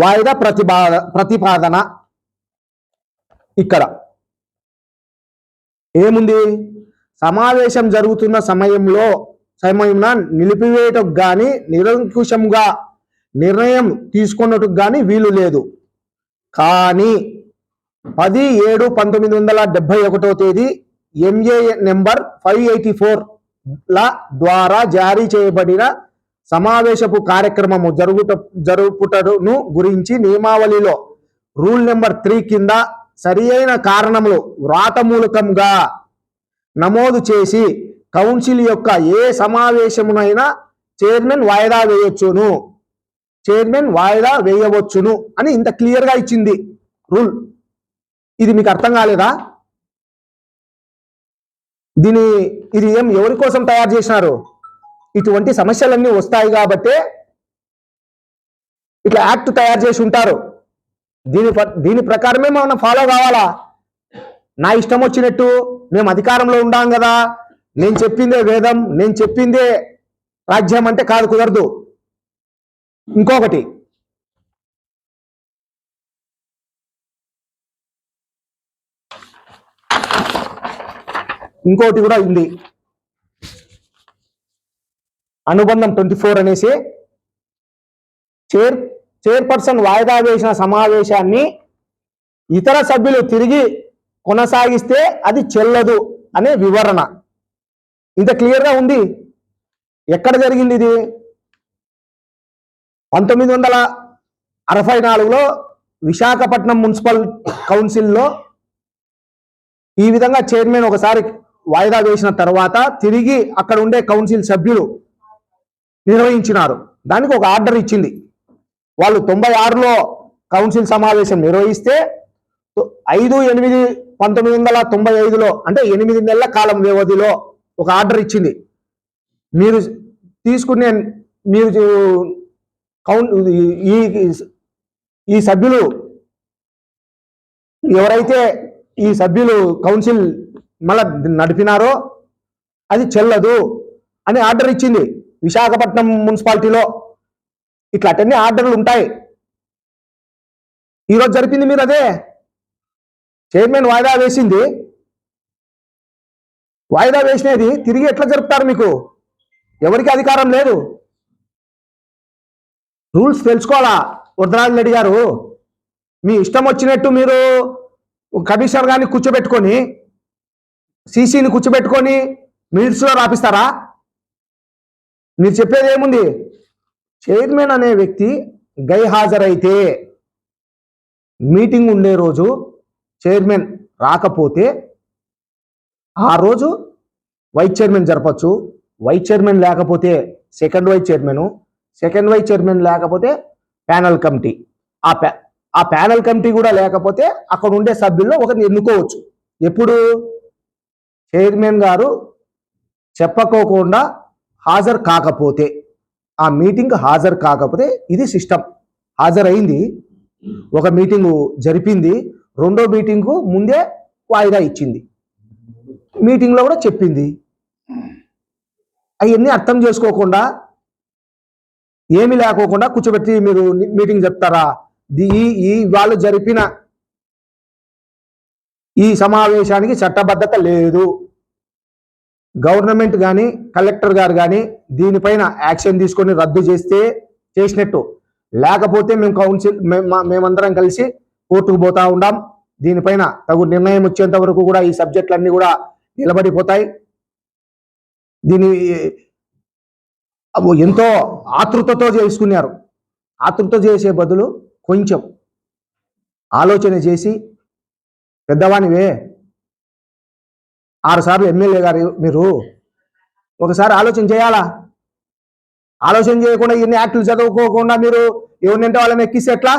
వాయిదా ప్రతిపా ప్రతిపాదన ఇక్కడ. ఏముంది? సమావేశం జరుగుతున్న సమయంలో సమయంలో నిలిపివేయటకు కానీ నిరంకుశంగా నిర్ణయం తీసుకున్నట్టుకు కానీ వీలు లేదు. కానీ పది ఏడు పంతొమ్మిది వందల డెబ్బై ఒకటో తేదీ MA number five eighty four ల ద్వారా జారీ చేయబడిన సమావేశపు కార్యక్రమము జరుగుట జరుపుటను గురించి నియమావళిలో రూల్ నెంబర్ త్రీ కింద సరి అయిన కారణములు వ్రాతమూలకంగా నమోదు చేసి కౌన్సిల్ యొక్క ఏ సమావేశమునైనా చైర్మన్ వాయిదా వేయొచ్చును. చైర్మన్ వాయిదా వేయవచ్చును అని ఇంత క్లియర్గా ఇచ్చింది రూల్. ఇది మీకు అర్థం కాలేదా? దీని ఇది ఏం ఎవరి కోసం తయారు చేసినారు? ఇటువంటి సమస్యలన్నీ వస్తాయి కాబట్టే ఇట్లా యాక్ట్ తయారు చేసి ఉంటారు. దీని ప్ర- దీని ప్రకారమే మనం ఫాలో కావాలా? నా ఇష్టం వచ్చినట్టు మేము అధికారంలో ఉండాం కదా. నేను చెప్పిందే వేదం నేను చెప్పిందే రాజ్యం అంటే కాదు కుదరదు. ఇంకొకటి. ఇంకోటి కూడా ఉంది. అనుబంధం ట్వంటీ ఫోర్ అనేసి చైర్ చైర్పర్సన్ వాయిదా వేసిన సమావేశాన్ని ఇతర సభ్యులు తిరిగి కొనసాగిస్తే అది చెల్లదు అనే వివరణ. ఇంత క్లియర్గా ఉంది? ఎక్కడ జరిగింది ఇది? పంతొమ్మిది వందల అరవై నాలుగులో విశాఖపట్నం మున్సిపల్ కౌన్సిల్లో ఈ విధంగా చైర్మన్ ఒకసారి వాయిదా వేసిన తర్వాత తిరిగి అక్కడ ఉండే కౌన్సిల్ సభ్యులు నిర్వహించినారు. దానికి ఒక ఆర్డర్ ఇచ్చింది. వాళ్ళు తొంభై ఆరులో కౌన్సిల్ సమావేశం నిర్వహిస్తే ఐదు ఎనిమిది పంతొమ్మిది వందల తొంభై ఐదులో అంటే ఎనిమిది నెలల కాలం వ్యవధిలో ఒక ఆర్డర్ ఇచ్చింది. మీరు తీసుకునే మీరు కౌన్ ఈ ఈ సభ్యులు ఎవరైతే ఈ సభ్యులు కౌన్సిల్ మళ్ళీ నడిపినారో అది చెల్లదు అని ఆర్డర్ ఇచ్చింది. విశాఖపట్నం మున్సిపాలిటీలో ఇట్లా అటన్ని ఆర్డర్లు ఉంటాయి. ఈరోజు జరిపింది మీరు అదే? చైర్మన్ వాయిదా వేసింది. వాయిదా వేసినది తిరిగి ఎట్లా జరుపుతారు మీకు? ఎవరికి అధికారం లేదు. రూల్స్ తెలుసుకోవాలా? వరదరాజు రెడ్డి గారు మీ ఇష్టం వచ్చినట్టు మీరు కమిషనర్ గారిని కూర్చోబెట్టుకొని సీసీని కూర్చోబెట్టుకొని మినిట్స్లో రాపిస్తారా? మీరు చెప్పేది ఏముంది? చైర్మన్ అనే వ్యక్తి గైహాజరైతే మీటింగ్ ఉండే రోజు చైర్మన్ రాకపోతే ఆ రోజు వైస్ చైర్మన్ జరపచ్చు. వైస్ చైర్మన్ లేకపోతే second vice chairman second vice chairman లేకపోతే ప్యానల్ కమిటీ. ఆ ప్యా ఆ ప్యానల్ కమిటీ కూడా లేకపోతే అక్కడ ఉండే సభ్యుల్లో ఒకరిని ఎన్నుకోవచ్చు. ఎప్పుడు? చైర్మన్ గారు చెప్పకోకుండా హాజరు కాకపోతే ఆ మీటింగ్ హాజరు కాకపోతే ఇది సిస్టమ్. హాజరైంది ఒక మీటింగు జరిపింది రెండో మీటింగు ముందే వాయిదా ఇచ్చింది. మీటింగ్లో కూడా చెప్పింది. అవన్నీ అర్థం చేసుకోకుండా ఏమి లేకోకుండా కూర్చోబెట్టి మీరు మీటింగ్ చెప్తారా? ఈ ఈ వాళ్ళు జరిపిన ఈ సమావేశానికి చట్టబద్ధత లేదు. గవర్నమెంట్ కానీ కలెక్టర్ గారు కానీ దీనిపైన యాక్షన్ తీసుకొని రద్దు చేస్తే చేసినట్టు. లేకపోతే మేము కౌన్సిల్ మేము మేమందరం కలిసి కోర్టుకు పోతా ఉండాం. దీనిపైన తగు నిర్ణయం వచ్చేంత వరకు కూడా ఈ సబ్జెక్టులన్నీ కూడా నిలబడిపోతాయి. దీని ఎంతో ఆతృతతో చేసుకున్నారు. ఆతృత చేసే బదులు కొంచెం ఆలోచన చేసి పెద్దవానివే ఆరు సార్లు ఎమ్మెల్యే గారు మీరు ఒకసారి ఆలోచన చేయాలా? ఆలోచన చేయకుండా ఇన్ని యాక్టులు చదువుకోకుండా మీరు ఎవరినంటే వాళ్ళని ఎక్కిస్తే ఎట్లా?